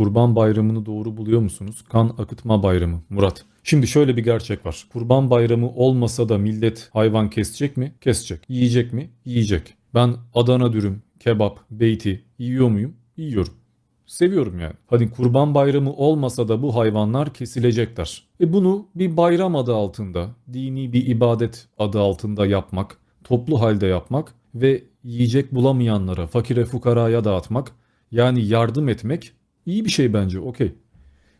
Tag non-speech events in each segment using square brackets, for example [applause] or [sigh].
Kurban bayramını doğru buluyor musunuz? Kan akıtma bayramı. Murat. Şimdi şöyle bir gerçek var. Kurban bayramı olmasa da millet hayvan kesecek mi? Kesecek. Yiyecek mi? Yiyecek. Ben Adana dürüm, kebap, beyti yiyor muyum? Yiyorum. Seviyorum yani. Hani kurban bayramı olmasa da bu hayvanlar kesilecekler. E bunu bir bayram adı altında, dini bir ibadet adı altında yapmak, toplu halde yapmak ve yiyecek bulamayanlara, fakire fukaraya dağıtmak, yani yardım etmek iyi bir şey bence, okey.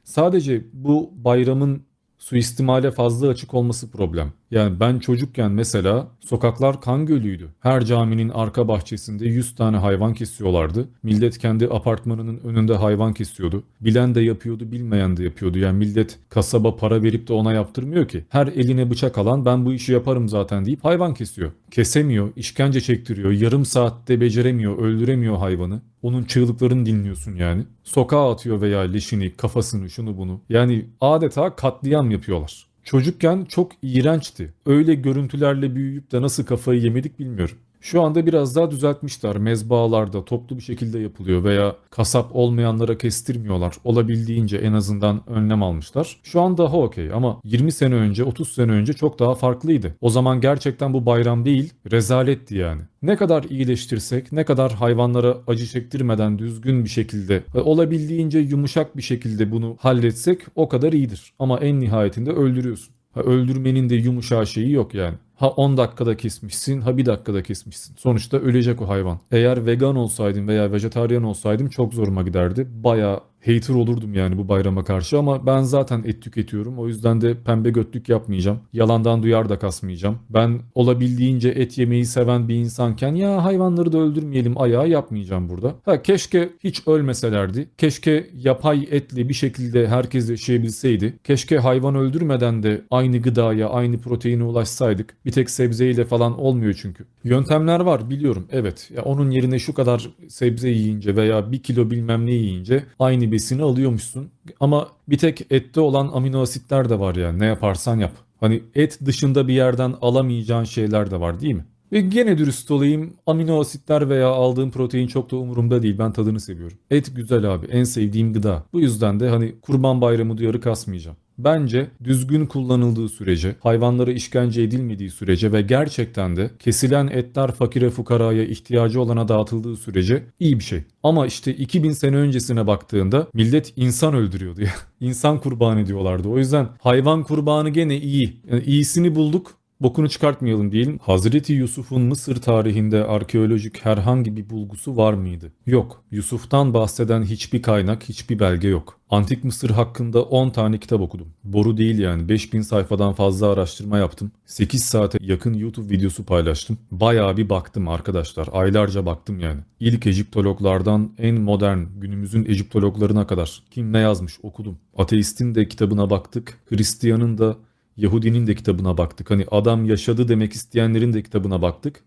Sadece bu bayramın suistimale fazla açık olması problem. Yani ben çocukken mesela sokaklar kan gölüydü. Her caminin arka bahçesinde 100 tane hayvan kesiyorlardı. Millet kendi apartmanının önünde hayvan kesiyordu. Bilen de yapıyordu, bilmeyen de yapıyordu. Yani millet kasaba para verip de ona yaptırmıyor ki. Her eline bıçak alan ben bu işi yaparım zaten deyip hayvan kesiyor. Kesemiyor, işkence çektiriyor, yarım saatte beceremiyor, öldüremiyor hayvanı. Onun çığlıklarını dinliyorsun yani. Sokağa atıyor veya leşini, kafasını, şunu bunu. Yani adeta katliam yapıyorlar. Çocukken çok iğrençti. Öyle görüntülerle büyüyüp de nasıl kafayı yemedik bilmiyorum. Şu anda biraz daha düzeltmişler. Mezbahalarda toplu bir şekilde yapılıyor veya kasap olmayanlara kestirmiyorlar. Olabildiğince en azından önlem almışlar. Şu an daha okey ama 20 sene önce 30 sene önce çok daha farklıydı. O zaman gerçekten bu bayram değil rezaletti yani. Ne kadar iyileştirsek, ne kadar hayvanlara acı çektirmeden düzgün bir şekilde ve olabildiğince yumuşak bir şekilde bunu halletsek o kadar iyidir. Ama en nihayetinde öldürüyorsun. Ha, öldürmenin de yumuşağı şeyi yok yani. Ha 10 dakikada kesmişsin, ha 1 dakikada kesmişsin. Sonuçta ölecek o hayvan. Eğer vegan olsaydım veya vejetaryen olsaydım çok zoruma giderdi. Bayağı hater olurdum yani bu bayrama karşı ama ben zaten et tüketiyorum. O yüzden de pembe götlük yapmayacağım. Yalandan duyar da kasmayacağım. Ben olabildiğince et yemeyi seven bir insanken ya hayvanları da öldürmeyelim ayağı yapmayacağım burada. Ha keşke hiç ölmeselerdi. Keşke yapay etle bir şekilde herkes yaşayabilseydi. Keşke hayvan öldürmeden de aynı gıdaya, aynı proteine ulaşsaydık. Bir tek sebzeyle falan olmuyor çünkü. Yöntemler var biliyorum evet. Ya onun yerine şu kadar sebze yiyince veya bir kilo bilmem ne yiyince aynı besini alıyormuşsun. Ama bir tek ette olan amino asitler de var yani ne yaparsan yap. Hani et dışında bir yerden alamayacağın şeyler de var değil mi? Ve gene dürüst olayım amino asitler veya aldığım protein çok da umurumda değil ben tadını seviyorum. Et güzel abi en sevdiğim gıda. Bu yüzden de hani kurban bayramı duyarı kasmayacağım. Bence düzgün kullanıldığı sürece, hayvanlara işkence edilmediği sürece ve gerçekten de kesilen etler fakire fukaraya ihtiyacı olana dağıtıldığı sürece iyi bir şey. Ama işte 2000 sene öncesine baktığında millet insan öldürüyordu ya. [laughs] İnsan kurban ediyorlardı. O yüzden hayvan kurbanı gene iyi. Yani iyisini bulduk bokunu çıkartmayalım diyelim. Hazreti Yusuf'un Mısır tarihinde arkeolojik herhangi bir bulgusu var mıydı? Yok. Yusuf'tan bahseden hiçbir kaynak, hiçbir belge yok. Antik Mısır hakkında 10 tane kitap okudum. Boru değil yani 5000 sayfadan fazla araştırma yaptım. 8 saate yakın YouTube videosu paylaştım. Bayağı bir baktım arkadaşlar. Aylarca baktım yani. İlk Egiptologlardan en modern günümüzün Egiptologlarına kadar. Kim ne yazmış okudum. Ateistin de kitabına baktık. Hristiyanın da Yahudinin de kitabına baktık. Hani adam yaşadı demek isteyenlerin de kitabına baktık.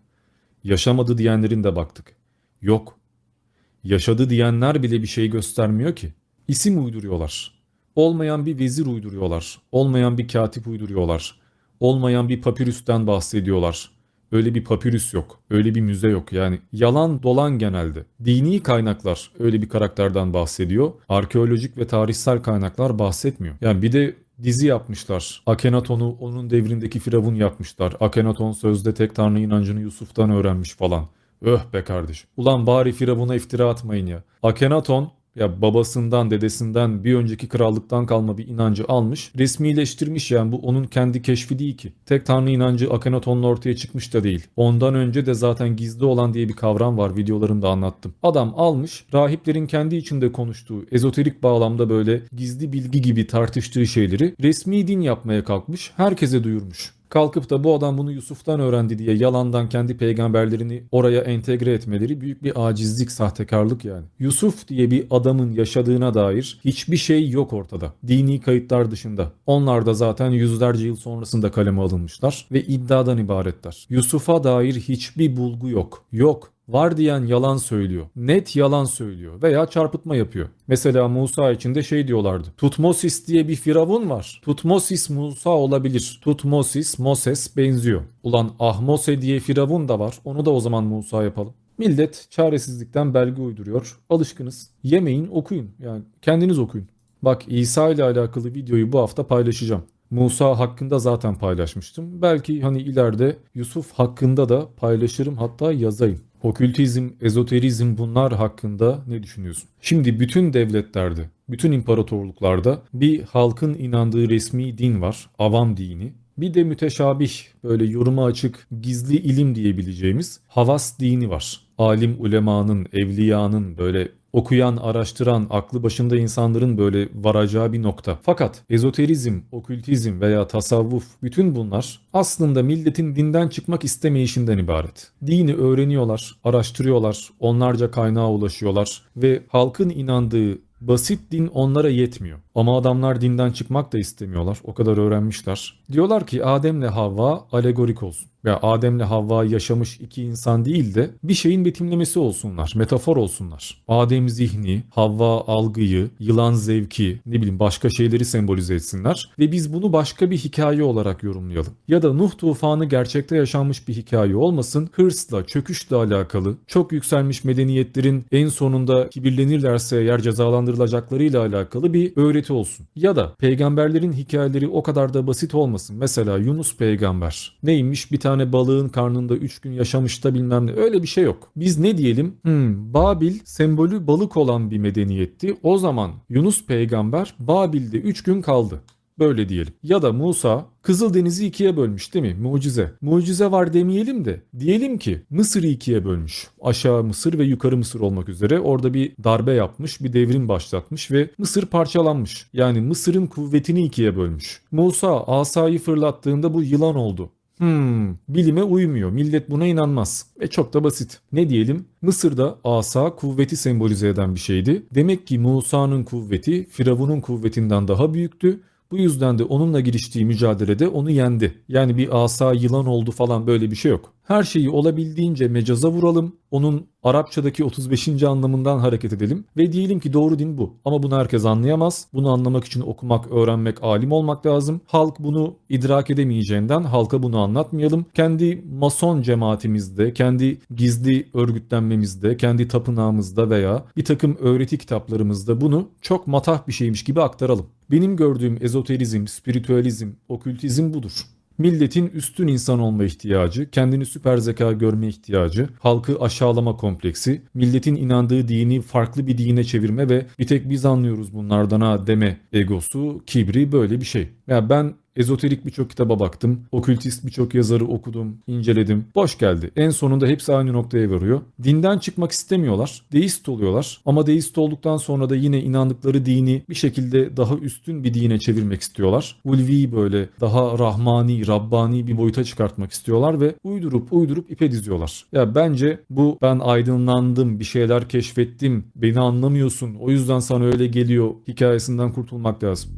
Yaşamadı diyenlerin de baktık. Yok. Yaşadı diyenler bile bir şey göstermiyor ki. İsim uyduruyorlar. Olmayan bir vezir uyduruyorlar. Olmayan bir katip uyduruyorlar. Olmayan bir papirüsten bahsediyorlar. Öyle bir papirüs yok. Öyle bir müze yok. Yani yalan dolan genelde. Dini kaynaklar öyle bir karakterden bahsediyor. Arkeolojik ve tarihsel kaynaklar bahsetmiyor. Yani bir de dizi yapmışlar. Akenaton'u onun devrindeki Firavun yapmışlar. Akenaton sözde tek tanrı inancını Yusuf'tan öğrenmiş falan. Öh be kardeşim. Ulan bari Firavun'a iftira atmayın ya. Akenaton ya babasından dedesinden bir önceki krallıktan kalma bir inancı almış resmileştirmiş yani bu onun kendi keşfi değil ki. Tek tanrı inancı Akhenaton'la ortaya çıkmış da değil. Ondan önce de zaten gizli olan diye bir kavram var videolarımda anlattım. Adam almış rahiplerin kendi içinde konuştuğu ezoterik bağlamda böyle gizli bilgi gibi tartıştığı şeyleri resmi din yapmaya kalkmış herkese duyurmuş. Kalkıp da bu adam bunu Yusuf'tan öğrendi diye yalandan kendi peygamberlerini oraya entegre etmeleri büyük bir acizlik, sahtekarlık yani. Yusuf diye bir adamın yaşadığına dair hiçbir şey yok ortada. Dini kayıtlar dışında. Onlar da zaten yüzlerce yıl sonrasında kaleme alınmışlar ve iddiadan ibaretler. Yusuf'a dair hiçbir bulgu yok. Yok. Var diyen yalan söylüyor. Net yalan söylüyor veya çarpıtma yapıyor. Mesela Musa için de şey diyorlardı. Tutmosis diye bir firavun var. Tutmosis Musa olabilir. Tutmosis Moses benziyor. Ulan Ahmose diye firavun da var. Onu da o zaman Musa yapalım. Millet çaresizlikten belge uyduruyor. Alışkınız. Yemeyin okuyun. Yani kendiniz okuyun. Bak İsa ile alakalı videoyu bu hafta paylaşacağım. Musa hakkında zaten paylaşmıştım. Belki hani ileride Yusuf hakkında da paylaşırım hatta yazayım. Okültizm, ezoterizm bunlar hakkında ne düşünüyorsun? Şimdi bütün devletlerde, bütün imparatorluklarda bir halkın inandığı resmi din var, avam dini. Bir de müteşabih, böyle yoruma açık, gizli ilim diyebileceğimiz havas dini var. Alim ulemanın, evliyanın böyle okuyan, araştıran, aklı başında insanların böyle varacağı bir nokta. Fakat ezoterizm, okültizm veya tasavvuf bütün bunlar aslında milletin dinden çıkmak istemeyişinden ibaret. Dini öğreniyorlar, araştırıyorlar, onlarca kaynağa ulaşıyorlar ve halkın inandığı Basit din onlara yetmiyor. Ama adamlar dinden çıkmak da istemiyorlar. O kadar öğrenmişler. Diyorlar ki Adem'le Havva alegorik olsun. Ya Adem'le Havva yaşamış iki insan değil de bir şeyin betimlemesi olsunlar. Metafor olsunlar. Adem zihni, Havva algıyı, yılan zevki, ne bileyim başka şeyleri sembolize etsinler. Ve biz bunu başka bir hikaye olarak yorumlayalım. Ya da Nuh tufanı gerçekte yaşanmış bir hikaye olmasın. Hırsla, çöküşle alakalı, çok yükselmiş medeniyetlerin en sonunda kibirlenirlerse eğer cezalandırılacaklarıyla alakalı bir öğreti olsun. Ya da peygamberlerin hikayeleri o kadar da basit olmasın. Mesela Yunus peygamber. Neymiş? Bir tane balığın karnında 3 gün yaşamış da bilmem ne. Öyle bir şey yok. Biz ne diyelim? Hmm, Babil sembolü balık olan bir medeniyetti. O zaman Yunus peygamber Babil'de 3 gün kaldı. Böyle diyelim. Ya da Musa Kızıldeniz'i ikiye bölmüş değil mi? Mucize. Mucize var demeyelim de diyelim ki Mısır'ı ikiye bölmüş. Aşağı Mısır ve yukarı Mısır olmak üzere orada bir darbe yapmış, bir devrim başlatmış ve Mısır parçalanmış. Yani Mısır'ın kuvvetini ikiye bölmüş. Musa asayı fırlattığında bu yılan oldu. Hmm, bilime uymuyor. Millet buna inanmaz. Ve çok da basit. Ne diyelim? Mısır'da asa kuvveti sembolize eden bir şeydi. Demek ki Musa'nın kuvveti Firavun'un kuvvetinden daha büyüktü. Bu yüzden de onunla giriştiği mücadelede onu yendi. Yani bir asa yılan oldu falan böyle bir şey yok. Her şeyi olabildiğince mecaza vuralım. Onun Arapçadaki 35. anlamından hareket edelim ve diyelim ki doğru din bu. Ama bunu herkes anlayamaz. Bunu anlamak için okumak, öğrenmek, alim olmak lazım. Halk bunu idrak edemeyeceğinden halka bunu anlatmayalım. Kendi mason cemaatimizde, kendi gizli örgütlenmemizde, kendi tapınağımızda veya bir takım öğreti kitaplarımızda bunu çok matah bir şeymiş gibi aktaralım. Benim gördüğüm ezoterizm, spiritüalizm, okültizm budur. Milletin üstün insan olma ihtiyacı, kendini süper zeka görme ihtiyacı, halkı aşağılama kompleksi, milletin inandığı dini farklı bir dine çevirme ve bir tek biz anlıyoruz bunlardan ha deme egosu, kibri böyle bir şey. Ya yani ben Ezoterik birçok kitaba baktım. Okültist birçok yazarı okudum, inceledim. Boş geldi. En sonunda hepsi aynı noktaya varıyor. Dinden çıkmak istemiyorlar. Deist oluyorlar. Ama deist olduktan sonra da yine inandıkları dini bir şekilde daha üstün bir dine çevirmek istiyorlar. Ulvi böyle daha rahmani, rabbani bir boyuta çıkartmak istiyorlar ve uydurup uydurup ipe diziyorlar. Ya bence bu ben aydınlandım, bir şeyler keşfettim, beni anlamıyorsun, o yüzden sana öyle geliyor hikayesinden kurtulmak lazım.